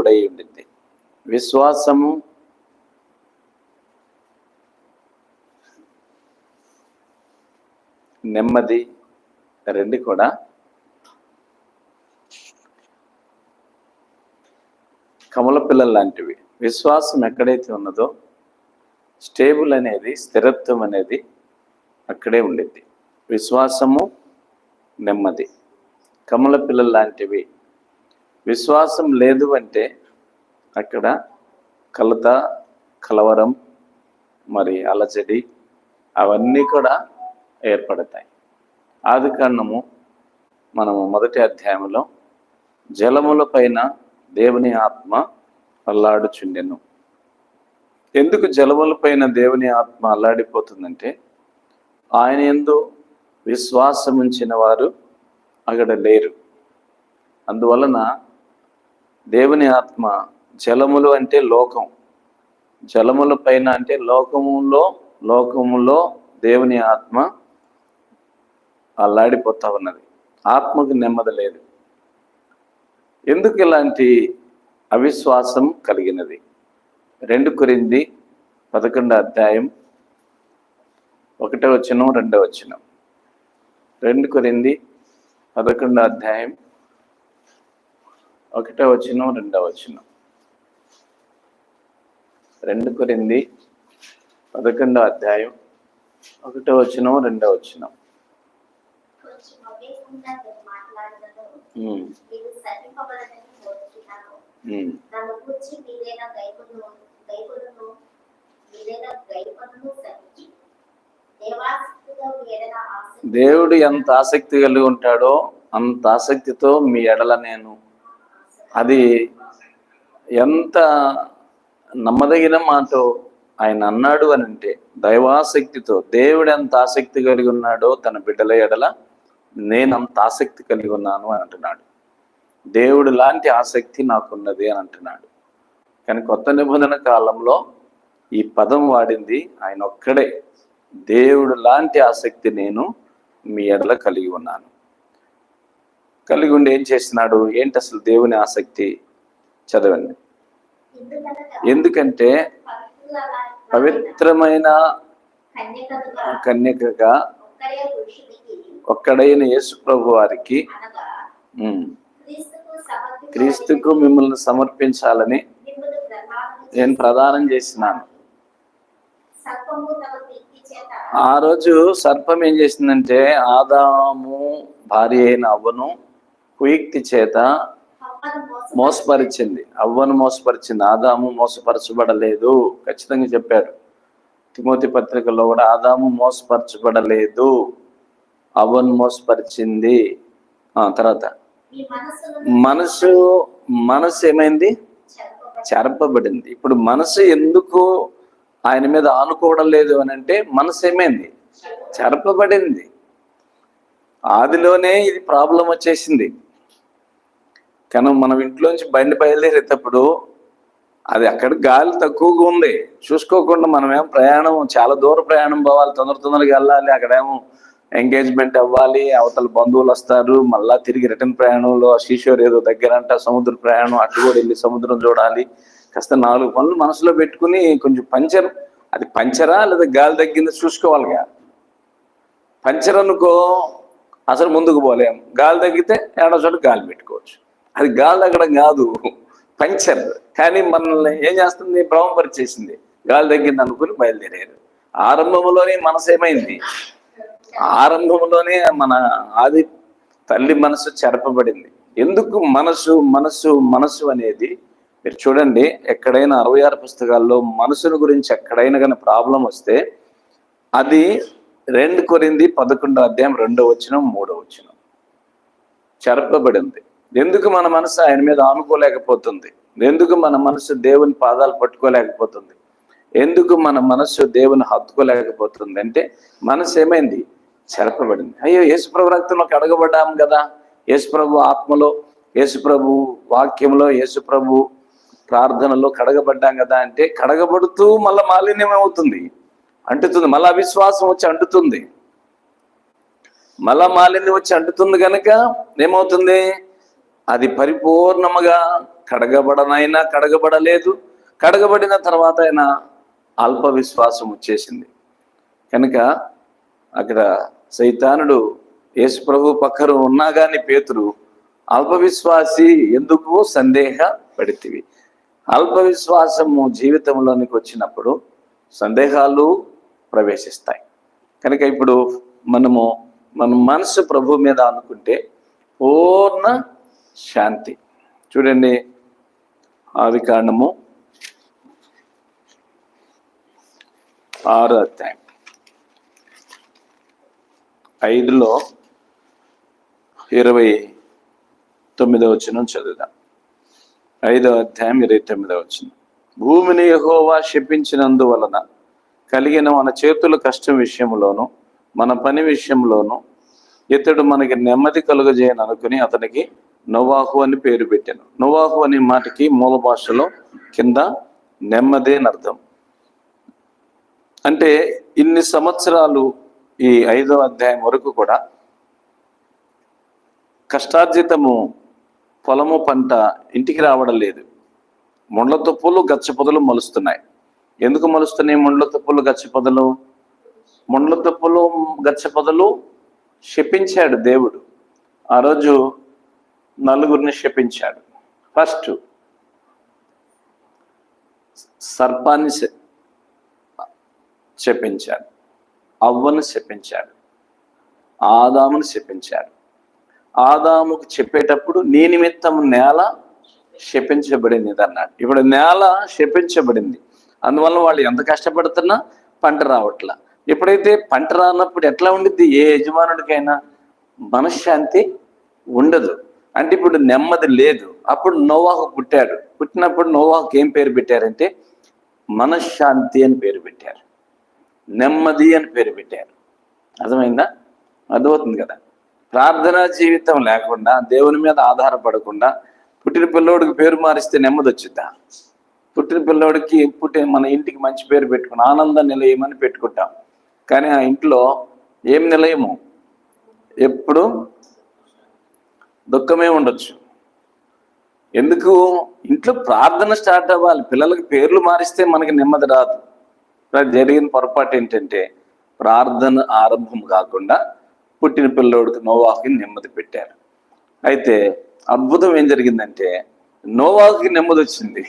తోడై ఉండింది. విశ్వాసము నెమ్మది రెండు కూడా. కమల పిల్లలు లాంటివి. విశ్వాసం ఎక్కడైతే ఉన్నదో స్టేబుల్ అనేది స్థిరత్వం అనేది అక్కడే ఉండిద్ది విశ్వాసము నెమ్మది. కమల పిల్లలు లాంటివి విశ్వాసం లేదు అంటే అక్కడ కలత కలవరం మరి అలజడి అవన్నీ కూడా ఏర్పడతాయి. ఆది కాండము మనము మొదటి అధ్యాయంలో జలముల పైన దేవుని ఆత్మ అల్లాడుచుండెను. ఎందుకు జలముల పైన దేవుని ఆత్మ అల్లాడిపోతుందంటే ఆయన ఎందు విశ్వాసం ఉంచిన వారు అక్కడ లేరు. అందువలన దేవుని ఆత్మ జలములు అంటే లోకం. జలముల పైన అంటే లోకములో లోకములో దేవుని ఆత్మ అల్లాడిపోతా ఉన్నది. ఆత్మకు నెమ్మది లేదు. ఎందుకు ఇలాంటి అవిశ్వాసం కలిగినది? రెండు కొరింది పదకొండో అధ్యాయం ఒకటో వచ్చిన రెండో వచ్చిన రెండు కొరింది పదకొండో అధ్యాయం ఒకటో వచ్చిన రెండో వచ్చిన రెండు కొరింది పదకొండో అధ్యాయం ఒకటో వచ్చిన రెండో వచ్చిన ఏదైనా ఆసక్తి దేవుడు ఎంత ఆసక్తి కలిగి ఉంటాడో అంత ఆసక్తితో మీ ఎడల నేను అది ఎంత నమ్మదగిన మాట ఆయన అన్నాడు అని అంటే దైవాసక్తితో దేవుడు ఎంత ఆసక్తి కలిగి ఉన్నాడో తన బిడ్డల ఎడల నేను అంత ఆసక్తి కలిగి ఉన్నాను అని అంటున్నాడు. దేవుడు లాంటి ఆసక్తి నాకున్నది అని అంటున్నాడు. కానీ కొత్త నిబంధన కాలంలో ఈ పదం వాడింది ఆయన ఒక్కడే. దేవుడు లాంటి ఆసక్తి నేను మీ ఎడల కలిగి ఉన్నాను. కలిగి ఉండి ఏం చేస్తున్నాడు? ఏంటి అసలు దేవుని ఆసక్తి? చదవండి. ఎందుకంటే పవిత్రమైన కన్యకగా ఒక్కడైన యేసు ప్రభు వారికి క్రీస్తుకు మిమ్మల్ని సమర్పించాలని నేను ప్రదానం చేసినాను. ఆ రోజు సర్పం ఏం చేసిందంటే ఆదాము భార్య అయిన అవ్వను కుయుక్తి చేత మోసపరిచింది. అవ్వను మోసపరిచింది. ఆదాము మోసపరచబడలేదు. ఖచ్చితంగా చెప్పాడు తిమోతి పత్రికలో కూడా ఆదాము మోసపరచబడలేదు. అవ్వను మోసపరిచింది. ఆ తర్వాత మనసు మనసు ఏమైంది? చెరపబడింది. ఇప్పుడు మనసు ఎందుకు ఆయన మీద ఆనుకోవడం లేదు అని అంటే మనసు ఏమైంది? చెరపబడింది. ఆదిలోనే ఇది ప్రాబ్లం వచ్చేసింది. కానీ మనం ఇంట్లోంచి బండి బయలుదేరేటప్పుడు అది అక్కడ గాలి తక్కువగా ఉంది. చూసుకోకుండా మనమేం ప్రయాణం చాలా దూర ప్రయాణం పోవాలి. తొందర తొందరగా వెళ్ళాలి. అక్కడేమో ఎంగేజ్మెంట్ అవ్వాలి. అవతల బంధువులు వస్తారు. మళ్ళా తిరిగి రిటర్న్ ప్రయాణంలో శిశోర్ ఏదో దగ్గర అంట సముద్ర ప్రయాణం అటు కూడా వెళ్ళి సముద్రం చూడాలి. కాస్త నాలుగు పనులు మనసులో పెట్టుకుని కొంచెం పంచర్ అది పంచరా లేదా గాలి తగ్గింది చూసుకోవాలిగా పంచర్ అనుకో అసలు ముందుకు పోలేం. గాలి తగ్గితే ఏడో చోట గాలి పెట్టుకోవచ్చు. అది గాలి తగ్గడం కాదు. పంచర్. కానీ మనల్ని ఏం చేస్తుంది? భ్రమపరిచేసింది. గాలి తగ్గింది అనుకుని బయలుదేరారు. ఆరంభంలోనే మనసు ఏమైంది ఆరంభంలోనే మన ఆది తల్లి మనసు చెరపబడింది. ఎందుకు మనసు మనసు మనసు అనేది? మీరు చూడండి ఎక్కడైనా అరవై ఆరు పుస్తకాల్లో మనసును గురించి ఎక్కడైనా కానీ ప్రాబ్లం వస్తే అది రెండు కొరింది పదకొండో అధ్యాయం రెండో వచ్చిన మూడో వచ్చిన చెరపబడింది. ఎందుకు మన మనసు ఆయన మీద ఆనుకోలేకపోతుంది? ఎందుకు మన మనసు దేవుని పాదాలు పట్టుకోలేకపోతుంది? ఎందుకు మన మనస్సు దేవుని హత్తుకోలేకపోతుంది? అంటే మనసు ఏమైంది? చెరపబడింది. అయ్యో యేసుప్రభు రక్తంలో కడగబడ్డాం కదా. యేసుప్రభు ఆత్మలో యేసుప్రభు వాక్యంలో యేసుప్రభు ప్రార్థనలో కడగబడ్డాం కదా అంటే కడగబడుతూ మళ్ళీ మాలిన్యం అవుతుంది. అంటుతుంది మళ్ళా అవిశ్వాసం వచ్చి అంటుతుంది. మళ్ళా మాలిన్యం వచ్చి అంటుతుంది కనుక ఏమవుతుంది? అది పరిపూర్ణముగా కడగబడనైనా కడగబడలేదు. కడగబడిన తర్వాత ఆయన అల్ప విశ్వాసం వచ్చేసింది కనుక అక్కడ సైతానుడు యేసు ప్రభు పక్కన ఉన్నా కానీ పేతురు అల్ప విశ్వాసి ఎందుకు సందేహ పడితివి అల్పవిశ్వాసము జీవితంలోనికి వచ్చినప్పుడు సందేహాలు ప్రవేశిస్తాయి. కనుక ఇప్పుడు మనము మన మనసు ప్రభు మీద అనుకుంటే పూర్ణ శాంతి. చూడండి ఆది కాండము ఆరో అధ్యాయం. ఐదులో ఇరవై తొమ్మిదో వచ్చిన చదువుదాం. ఐదో అధ్యాయం ఇరవై తొమ్మిదో వచ్చిన భూమిని యహోవా శపించినందువలన కలిగిన మన చేతుల కష్టం విషయంలోను మన పని విషయంలోను ఇతడు మనకి నెమ్మది కలుగజేయని అనుకుని అతనికి నోవాహు అని పేరు పెట్టాను. నోవాహు అనే మాటకి మూల భాషలో కింద నెమ్మదే అర్థం. అంటే ఇన్ని సంవత్సరాలు ఈ ఐదో అధ్యాయం వరకు కూడా కష్టార్జితము పొలము పంట ఇంటికి రావడం లేదు. ముండ్ల తుప్పులు గచ్చ పొదలు ఎందుకు మలుస్తున్నాయి ముండ్ల తుప్పులు గచ్చ పొదలు? ముండ్ల తుప్పులు గచ్చ పొదలు శపించాడు దేవుడు. ఆ రోజు నలుగురిని శపించాడు. ఫస్ట్ సర్పాన్ని శపించాడు. అవ్వను శపించాడు. ఆదామును శపించాడు. ఆదాముకు చెప్పేటప్పుడు నీ నిమిత్తం నేల శపించబడినది అన్నాడు. ఇప్పుడు నేల శపించబడింది. అందువల్ల వాళ్ళు ఎంత కష్టపడుతున్నా పంట రావట్లా. ఎప్పుడైతే పంట రానప్పుడు ఎట్లా ఉండిద్ది? ఏ యజమానుడికైనా మనశ్శాంతి ఉండదు. అంటే ఇప్పుడు నెమ్మది లేదు. అప్పుడు నోవాహు పుట్టాడు. పుట్టినప్పుడు నోవాహుకి ఏం పేరు పెట్టారంటే మనశ్శాంతి అని పేరు పెట్టారు. నెమ్మది అని పేరు పెట్టారు. అర్థమైందా? అర్థమవుతుంది కదా? ప్రార్థనా జీవితం లేకుండా దేవుని మీద ఆధారపడకుండా పుట్టిన పిల్లోడికి పేరు మారిస్తే నెమ్మది వచ్చిద్దా? పుట్టిన పిల్లోడికి పుట్టిన మన ఇంటికి మంచి పేరు పెట్టుకుని ఆనంద నిలయమని పెట్టుకుంటాం. కానీ ఆ ఇంట్లో ఏం నిలయము? ఎప్పుడు దుఃఖమే ఉండొచ్చు. ఎందుకు? ఇంట్లో ప్రార్థన స్టార్ట్ అవ్వాలి. పిల్లలకి పేర్లు మారిస్తే మనకి నెమ్మది రాదు. జరిగిన పొరపాటు ఏంటంటే ప్రార్థన ఆరంభం కాకుండా పుట్టిన పిల్లోడికి నోవాకి నెమ్మది పెట్టారు. అయితే అద్భుతం ఏం జరిగిందంటే నోవాకి నెమ్మది వచ్చింది.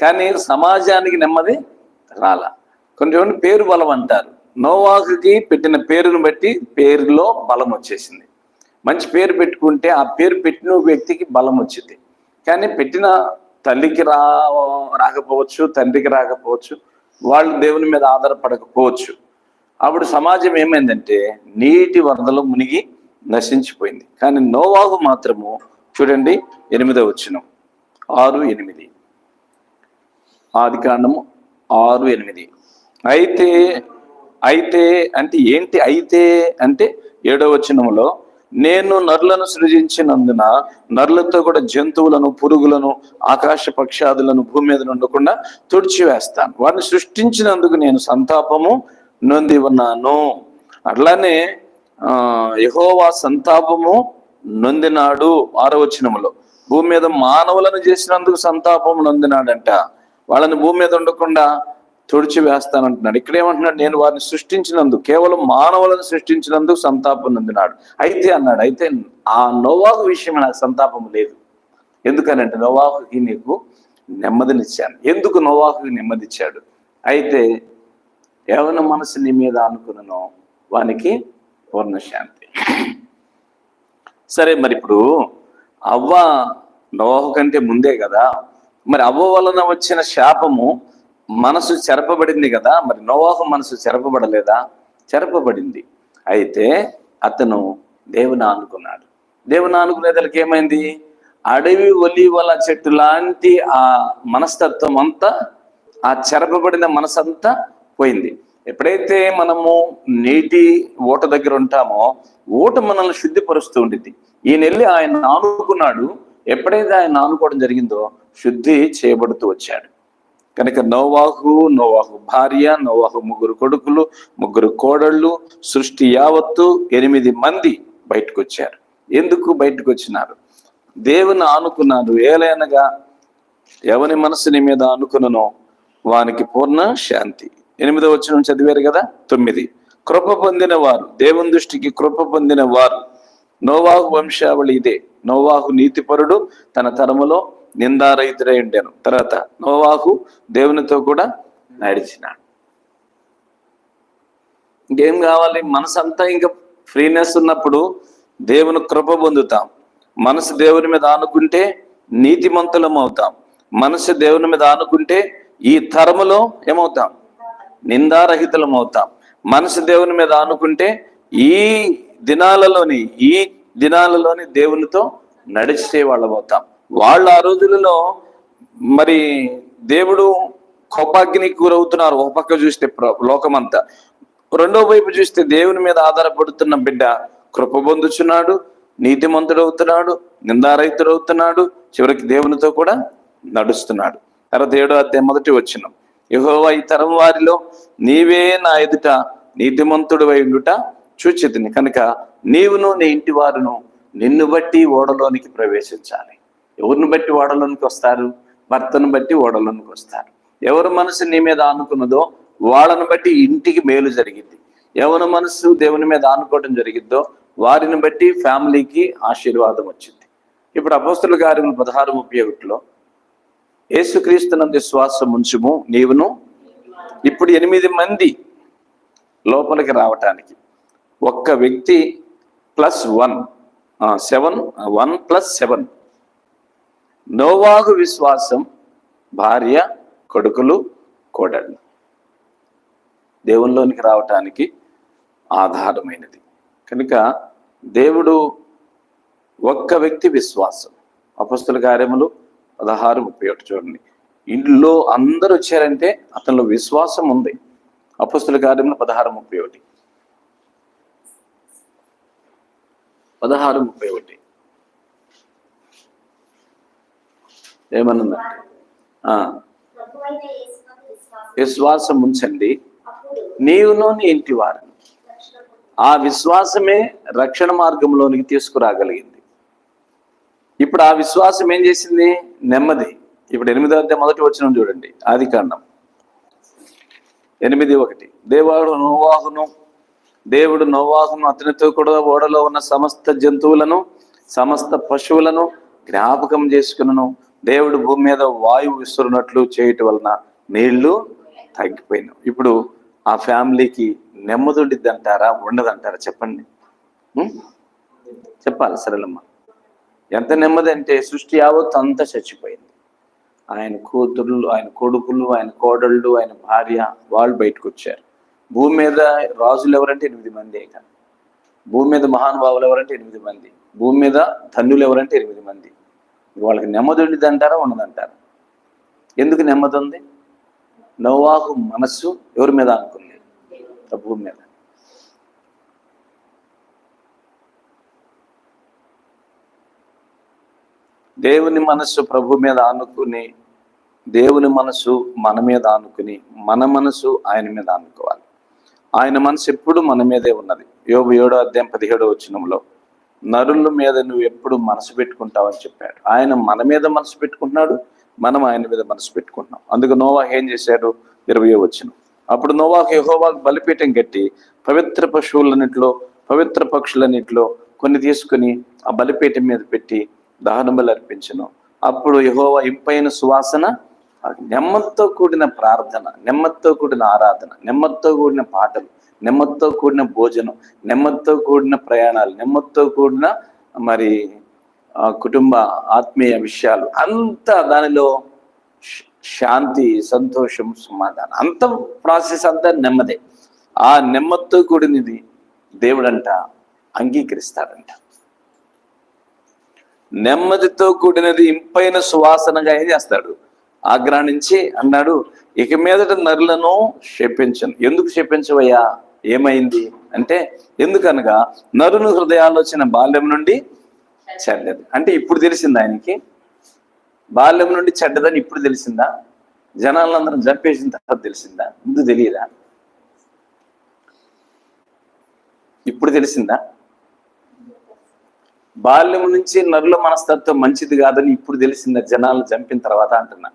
కానీ సమాజానికి నెమ్మది రాలా. కొంచెం పేరు బలం అంటారు. నోవాకుకి పెట్టిన పేరును బట్టి పేరులో బలం వచ్చేసింది. మంచి పేరు పెట్టుకుంటే ఆ పేరు పెట్టిన వ్యక్తికి బలం వచ్చింది. కానీ పెట్టిన తల్లికి రా రాకపోవచ్చు తండ్రికి రాకపోవచ్చు వాళ్ళు దేవుని మీద ఆధారపడకపోవచ్చు. అప్పుడు సమాజం ఏమైందంటే నీటి వరదలో మునిగి నశించిపోయింది. కానీ నోవాహు మాత్రము చూడండి ఎనిమిదో వచ్చిన ఆరు ఎనిమిది. ఆది కాండము ఆరు ఎనిమిది. అయితే అయితే అంటే ఏంటి అయితే అంటే ఏడో వచనములో నేను నరులను సృజించినందున నరులతో కూడా జంతువులను పురుగులను ఆకాశ పక్షాదులను భూమి మీద ఉండకుండా తుడిచివేస్తాను. వారిని సృష్టించినందుకు నేను సంతాపము నొంది ఉన్నాను. అట్లానే యహోవా సంతాపము నొందినాడు ఆరవచనములో భూమి మీద మానవులను చేసినందుకు సంతాపం నొందినాడంట. వాళ్ళని భూమి మీద ఉండకుండా తుడిచి వేస్తానంటున్నాడు ఇక్కడ ఏమంటున్నాడు నేను వారిని సృష్టించినందుకు కేవలం మానవులను సృష్టించినందుకు సంతాపం నందినాడు. అయితే అన్నాడు అయితే ఆ నోవాహు విషయం నాకు సంతాపం లేదు. ఎందుకనంటే నోవాహుకి నీకు నెమ్మదినిచ్చాను. ఎందుకు నోవాహుకి నెమ్మదిచ్చాడు? అయితే ఎవరి మనసు నీ మీద అనుకున్నానో వానికి పూర్ణశాంతి. సరే మరి ఇప్పుడు అవ్వ నోవాహు కంటే ముందే కదా మరి అవ్వ వలన వచ్చిన శాపము మనసు చెరపబడింది కదా మరి నోవాహు మనసు చెరపబడలేదా? చెరపబడింది. అయితే అతను దేవుని ఆనుకున్నాడు దేవుని ఆనుకునేదానికి ఏమైంది? అడవి ఒలివల చెట్టు లాంటి ఆ మనస్తత్వం అంతా ఆ చెరపబడిన మనసంతా పోయింది. ఎప్పుడైతే మనము నీటి ఓట దగ్గర ఉంటామో ఓట మనల్ని శుద్ధిపరుస్తూ ఉండిద్ది. ఈయన వెళ్ళి ఆయన ఆనుకున్నాడు. ఎప్పుడైతే ఆయన ఆనుకోవడం జరిగిందో శుద్ధి చేయబడుతూ వచ్చాడు. కనుక నోవాహు నోవాహు భార్య నోవాహు ముగ్గురు కొడుకులు ముగ్గురు కోడళ్ళు సృష్టి యావత్తు ఎనిమిది మంది బయటకు వచ్చారు ఎందుకు బయటకు వచ్చినారు దేవుని ఆనుకున్నారు ఏలైనగా ఎవని మనసుని మీద ఆనుకున్ననో వానికి పూర్ణ శాంతి. ఎనిమిదో వచ్చిన చదివారు కదా? తొమ్మిది. కృప పొందిన వారు దేవుని దృష్టికి కృప పొందిన వారు. నోవాహు వంశావళి ఇదే. నోవాహు నీతిపరుడు తన తరములో నిందారహితుడై ఉండేను. తర్వాత నోవాహు దేవునితో కూడా నడిచినాడు. ఇంకేం కావాలి? మనసు అంతా ఇంకా ఫ్రీనెస్ ఉన్నప్పుడు దేవుని కృప పొందుతాం. మనసు దేవుని మీద ఆనుకుంటే నీతిమంతులం అవుతాం. మనసు దేవుని మీద ఆనుకుంటే ఈ తరములో ఏమవుతాం? నిందారహితులం అవుతాం. మనసు దేవుని మీద ఆనుకుంటే ఈ దినాలలోని ఈ దినాలలోని దేవునితో నడిచే వాళ్ళం అవుతాం. వాళ్ళు ఆ రోజులలో మరి దేవుడు కోపాగ్నికి గురవుతున్నారు. ఒక పక్క చూస్తే లోకమంతా. రెండో వైపు చూస్తే దేవుని మీద ఆధారపడుతున్న బిడ్డ కృప పొందుచున్నాడు నీతిమంతుడు అవుతున్నాడు నిందారహితుడు అవుతున్నాడు చివరికి దేవునితో కూడా నడుస్తున్నాడు. తర్వాత ఏడో అధ్యాయం మొదటి వచ్చిన యెహోవా ఈ తరం వారిలో నీవే నా ఎదుట నీతిమంతుడు ఉండుట చూచితిని. కనుక నీవును నీ ఇంటి వారును నిన్ను బట్టి ఓడలోనికి ప్రవేశించాలి. ఎవరిని బట్టి ఓడలోనికి వస్తారు? భర్తను బట్టి ఓడలోనికి వస్తారు. ఎవరి మనసు నీ మీద ఆనుకున్నదో వాళ్ళని బట్టి ఇంటికి మేలు జరిగింది ఎవరి మనసు దేవుని మీద ఆనుకోవడం జరిగిద్దో వారిని బట్టి ఫ్యామిలీకి ఆశీర్వాదం వచ్చింది. ఇప్పుడు అపోస్తుల కార్యములు పదహారు ముప్పై ఒకటిలో ఏసుక్రీస్తునందు శ్వాసం ఉంచుము నీవును ఇప్పుడు ఎనిమిది మంది లోపలికి రావటానికి. ఒక్క వ్యక్తి plus one seven one plus seven. నోవాగు విశ్వాసం భార్య కొడుకులు కోడళ్ళు. దేవుల్లోనికి రావటానికి ఆధారమైనది. కనుక దేవుడు ఒక్క వ్యక్తి విశ్వాసం. అపస్తుల కార్యములు పదహారు ముప్పై ఒకటి చూడండి. ఇంట్లో అందరూ వచ్చారంటే అతనిలో విశ్వాసం ఉంది. అపస్తుల కార్యములు పదహారు ముప్పై ఒకటి. పదహారు ముప్పై ఒకటి. ఏమన్నదంటే ఆ, విశ్వాసం ఉంచండి నీవును నీ ఇంటి వారిని ఆ విశ్వాసమే రక్షణ మార్గంలోనికి తీసుకురాగలిగింది. ఇప్పుడు ఆ విశ్వాసం ఏం చేసింది? నెమ్మది. ఇప్పుడు ఎనిమిదో అధ్యాయం మొదటి వచ్చిన చూడండి. ఆది కాండం. ఎనిమిది ఒకటి. దేవుడు నోవాహును దేవుడు నోవాహును అతనితో కూడా ఓడలో ఉన్న సమస్త జంతువులను సమస్త పశువులను జ్ఞాపకం చేసుకును దేవుడు భూమి మీద వాయువు విసురునట్లు చేయటం వలన నీళ్ళు తగ్గిపోయినాయి ఇప్పుడు ఆ ఫ్యామిలీకి నెమ్మది ఉండిద్ది అంటారా ఉండదంటారా? చెప్పండి. చెప్పాలి సరళమ్మ. ఎంత నెమ్మది అంటే సృష్టి యావత్ అంతా చచ్చిపోయింది. ఆయన కూతుర్లు ఆయన కొడుకులు ఆయన కోడళ్ళు ఆయన భార్య వాళ్ళు బయటకు వచ్చారు భూమి మీద రాజులు ఎవరంటే ఎనిమిది మంది కానీ భూమి మీద మహానుభావులు ఎవరంటే ఎనిమిది మంది. భూమి మీద ధన్యులు ఎవరంటే ఎనిమిది మంది. వాళ్ళకి నెమ్మది ఉండిద్ది అంటారా ఉండదంటారా? ఎందుకు నెమ్మది ఉంది నోవాహు మనస్సు ఎవరి మీద అనుకుంది? భూమి మీద. దేవుని మనస్సు ప్రభు మీద ఆనుకుని దేవుని మనసు మన మీద ఆనుకుని మన మనసు ఆయన మీద ఆనుకోవాలి. ఆయన మనసు ఎప్పుడు మన మీదే ఉన్నది. యోగు ఏడో అధ్యాయం పదిహేడో వచ్చినంలో నరుల మీద నువ్వు ఎప్పుడు మనసు పెట్టుకుంటావని చెప్పాడు. ఆయన మన మీద మనసు పెట్టుకుంటున్నాడు మనం ఆయన మీద మనసు పెట్టుకుంటున్నాం. అందుకు నోవా ఏం చేశాడు? ఇరవై వచ్చిన అప్పుడు నోవాకు యెహోవాకు బలిపీఠం కట్టి పవిత్ర పశువులన్నింటిలో పవిత్ర పక్షులన్నింటిలో కొన్ని తీసుకుని ఆ బలిపీఠం మీద పెట్టి దహన బలి అర్పించను. అప్పుడు యహోవా ఇంపైన సువాసన నెమ్మదితో కూడిన ప్రార్థన నెమ్మదితో కూడిన ఆరాధన నెమ్మదితో కూడిన పాటలు. నెమ్మదితో కూడిన భోజనం నెమ్మదితో కూడిన ప్రయాణాలు నెమ్మదితో కూడిన మరి కుటుంబ ఆత్మీయ విషయాలు అంతా దానిలో శాంతి సంతోషం సమాధానం. అంత ప్రాసెస్ అంతా నెమ్మదే. ఆ నెమ్మదితో కూడినది దేవుడంట అంగీకరిస్తాడంట. నెమ్మదితో కూడినది ఇంపైన సువాసనగా ఏం చేస్తాడు? ఆగ్రహించి అన్నాడు ఇక మీదట నరులను శపించను. ఎందుకు శపించవయ్యా? ఏమైంది? అంటే ఎందుకనగా నరుని హృదయాలోచన బాల్యం నుండి చెడ్డది. అంటే ఇప్పుడు తెలిసింది ఆయనకి? బాల్యం నుండి చెడ్డదని ఇప్పుడు తెలిసిందా? జనాలందరం చంపేసిన తర్వాత తెలిసిందా? ముందు తెలియదా? ఇప్పుడు తెలిసిందా? బాల్యం నుంచి నరుల మనస్తత్వం మంచిది కాదని ఇప్పుడు తెలిసిందా? జనాలు చంపిన తర్వాత అంటున్నా.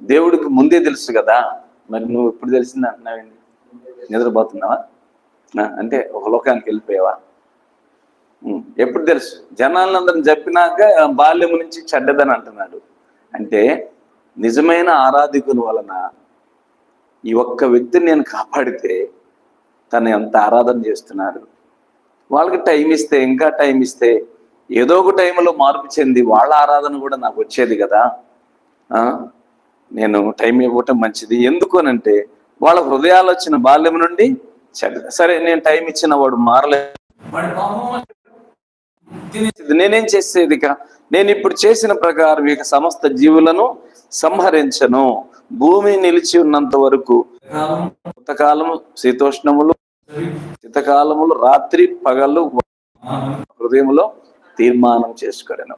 దేవుడికి ముందే తెలుసు కదా? మరి నువ్వు ఇప్పుడు తెలిసింది అంటున్నావేంటి? నిద్రపోతున్నావా? అంటే ఒక లోకానికి వెళ్ళిపోయావా? ఎప్పుడు తెలుసు? జనాలందరిని చెప్పినాక బాల్యం నుంచి చెడ్డదని అంటున్నాడు. అంటే నిజమైన ఆరాధికుల వలన ఈ ఒక్క వ్యక్తిని నేను కాపాడితే తను ఎంత ఆరాధన చేస్తున్నాడు. వాళ్ళకి టైం ఇస్తే ఇంకా టైం ఇస్తే ఏదో ఒక టైంలో మార్పు చెంది వాళ్ళ ఆరాధన కూడా నాకు వచ్చేది కదా. ఆ, నేను టైం ఇవ్వటం మంచిది. ఎందుకు అనంటే వాళ్ళ హృదయాలు వచ్చిన బాల్యం నుండి చెడ్డ సరే నేను టైం ఇచ్చిన వాడు మారలేదు నేనేం చేసేది నేను ఇప్పుడు చేసిన ప్రకారం ఇక సమస్త జీవులను సంహరించను. భూమి నిలిచి ఉన్నంత వరకు కొంతకాలము శీతోష్ణములు శీతకాలములు రాత్రి పగలు హృదయంలో తీర్మానం చేసుకోడను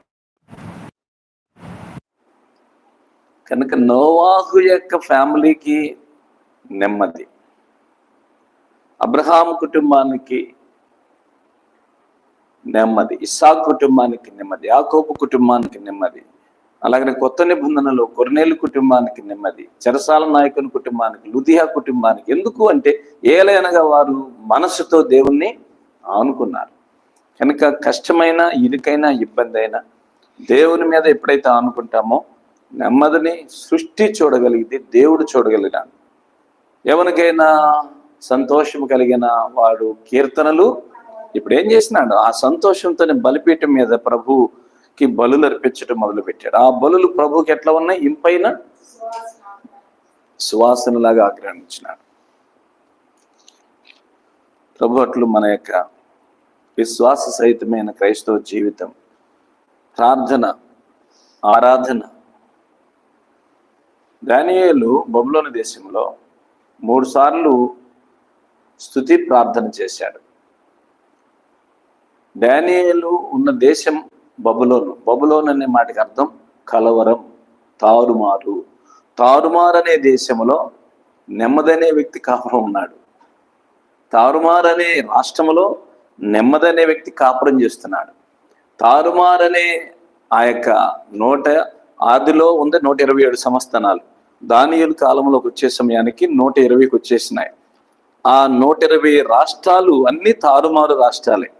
కనుక నోవాహు యొక్క ఫ్యామిలీకి నెమ్మది. అబ్రహాం కుటుంబానికి నెమ్మది ఇస్సాక్ కుటుంబానికి నెమ్మది యాకోబు కుటుంబానికి నెమ్మది అలాగనే కొత్త నిబంధనలో కొరనేలు కుటుంబానికి నెమ్మది చెరసాల నాయకుని కుటుంబానికి లుధియా కుటుంబానికి ఎందుకు అంటే ఏలైనగా వారు మనసుతో దేవుణ్ణి ఆనుకున్నారు. కనుక కష్టమైన ఇరుకైనా ఇబ్బంది అయినా దేవుని మీద ఎప్పుడైతే ఆనుకుంటామో నెమ్మదిని సృష్టి చూడగలిగితే దేవుడు చూడగలిగాను ఎవరికైనా సంతోషం కలిగిన వాడు కీర్తనలు ఇప్పుడు ఏం చేసినాడు? ఆ సంతోషంతోనే బలిపీఠం మీద ప్రభుకి బలులు అర్పించడం మొదలు పెట్టాడు ఆ బలులు ప్రభుకి ఎట్లా ఉన్నాయి? ఇంపైన సువాసనలాగా ఆగ్రహించినాడు ప్రభు అట్లు మన యొక్క విశ్వాస సహితమైన క్రైస్తవ జీవితం ప్రార్థన ఆరాధన. దానియేలు బబులోని దేశంలో మూడు సార్లు స్థుతి ప్రార్థన చేశాడు. డానియలు ఉన్న దేశం బబులోను. బబులోన్ అనే మాటకి అర్థం కలవరం తారుమారు. తారుమారు అనే దేశంలో నెమ్మదనే వ్యక్తి కాపురం ఉన్నాడు. తారుమారు అనే రాష్ట్రంలో నెమ్మదనే వ్యక్తి కాపురం చేస్తున్నాడు. తారుమారనే ఆ యొక్క నూట ఆదిలో ఉంది నూట ఇరవై ఏడు సంస్థానాలు. దానియుల కాలంలోకి వచ్చే సమయానికి నూట ఇరవైకి వచ్చేసినాయి. ఆ నూట ఇరవై రాష్ట్రాలు అన్ని తారుమారు రాష్ట్రాలే.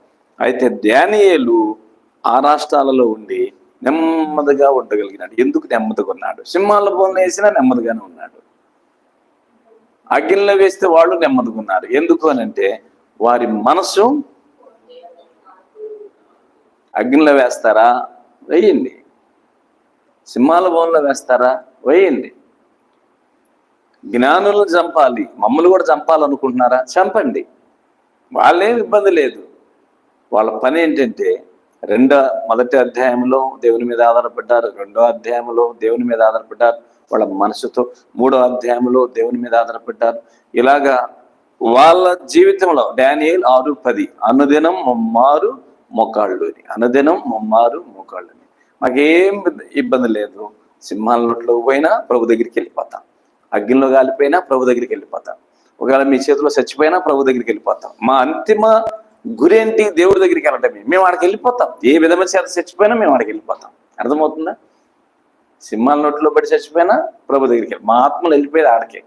అయితే ధ్యానియేలు ఆ రాష్ట్రాలలో ఉండి నెమ్మదిగా ఉండగలిగినాడు. ఎందుకు నెమ్మదిగా ఉన్నాడు? సింహాల బోన్ వేసినా నెమ్మదిగానే ఉన్నాడు. అగ్గిల్లో వేస్తే వాళ్ళు నెమ్మదిగా ఉన్నారు. ఎందుకు అని అంటే వారి మనసు అగ్నిలో వేస్తారా? వేయండి. సింహాల బోన్లో వేస్తారా? వేయండి. జ్ఞానులను చంపాలి. మమ్మల్ని కూడా చంపాలనుకుంటున్నారా? చంపండి. వాళ్ళేం ఇబ్బంది లేదు. వాళ్ళ పని ఏంటంటే రెండో మొదటి అధ్యాయంలో దేవుని మీద ఆధారపడ్డారు. రెండో అధ్యాయంలో దేవుని మీద ఆధారపడ్డారు. వాళ్ళ మనసుతో మూడో అధ్యాయంలో దేవుని మీద ఆధారపడ్డారు. ఇలాగా వాళ్ళ జీవితంలో డానియల్ ఆరు పది అనుదినం మొమ్మారు మోకాళ్ళు అని అనుదినం మొమ్మారు మోకాళ్ళు అని మాకేం ఇబ్బంది లేదు. సింహాల నోట్లో పోయినా ప్రభు దగ్గరికి వెళ్ళిపోతాం. అగ్నిలో కాలిపోయినా ప్రభు దగ్గరికి వెళ్ళిపోతాం. ఒకవేళ మీ చేతిలో చచ్చిపోయినా ప్రభు దగ్గరికి వెళ్ళిపోతాం. మా అంతిమ గురి ఏంటి దేవుడి దగ్గరికి వెళ్ళటమే. మేము ఆడికి వెళ్ళిపోతాం. ఏ విధమైన చేత చచ్చిపోయినా మేము ఆడికి వెళ్ళిపోతాం. అర్థమవుతుందా? సింహాల నోట్లో పడి చచ్చిపోయినా ప్రభు దగ్గరికి వెళ్ళి మా ఆత్మలు వెళ్ళిపోయేది ఆడకే.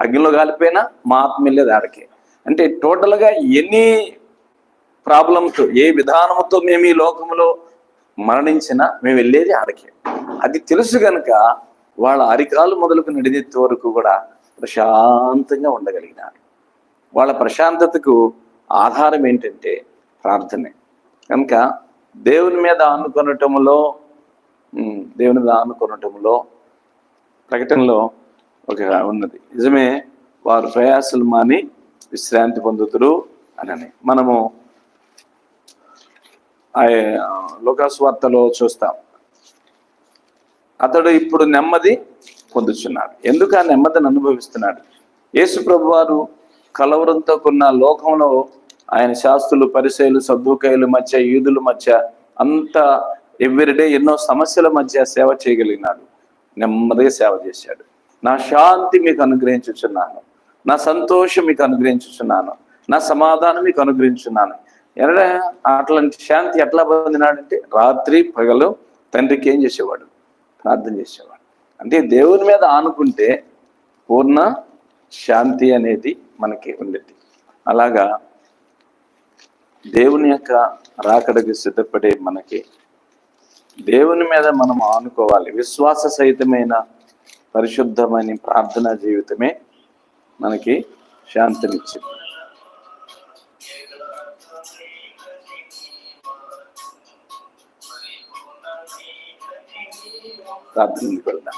అగ్నిలో కాలిపోయినా మా ఆత్మ వెళ్ళేది ఆడకే. అంటే టోటల్గా ఎన్ని ప్రాబ్లమ్స్ ఏ విధానంతో మేము ఈ లోకంలో మరణించినా మేము వెళ్ళేది ఆడకే. అది తెలుసు కనుక వాళ్ళ అరికాలు మొదలుకు నడినెత్తి వరకు కూడా ప్రశాంతంగా ఉండగలిగినారు. వాళ్ళ ప్రశాంతతకు ఆధారం ఏంటంటే ప్రార్థనే. కనుక దేవుని మీద ఆనుకొనటంలో దేవుని మీద ఆనుకొనటంలో ప్రకటనలో ఒక ఉన్నది. నిజమే వారు ప్రయాసలు మాని విశ్రాంతి పొందుతురు అని మనము ఆ లోకాస్వార్తలో చూస్తాం. అతడు ఇప్పుడు నెమ్మది పొందుచున్నాడు. ఎందుకు ఆ నెమ్మదిని అనుభవిస్తున్నాడు? యేసు ప్రభు వారు కలవరంతో కొన్న లోకంలో ఆయన శాస్త్రులు పరిచయలు సద్దుకాయలు మధ్య యూదుల మధ్య అంత ఎవ్రీడే ఎన్నో సమస్యల మధ్య సేవ చేయగలిగినాడు. నెమ్మదిగా సేవ చేశాడు. నా శాంతి మీకు అనుగ్రహించుచున్నాను. నా సంతోషం మీకు అనుగ్రహించుచున్నాను. నా సమాధానం మీకు అనుగ్రహించున్నాను ఎనడా అట్లాంటి శాంతి ఎట్లా పొందినాడంటే రాత్రి పగలు తండ్రికి ఏం చేసేవాడు? ప్రార్థన చేసేవాడు. అంటే దేవుని మీద ఆనుకుంటే పూర్ణ శాంతి అనేది మనకి ఉండేది. అలాగా దేవుని యొక్క రాకడకి సిద్ధపడే మనకి దేవుని మీద మనం ఆనుకోవాలి. విశ్వాస సహితమైన పరిశుద్ధమైన ప్రార్థనా జీవితమే మనకి శాంతినిచ్చింది. സാധ്യതപ്പെടുന്ന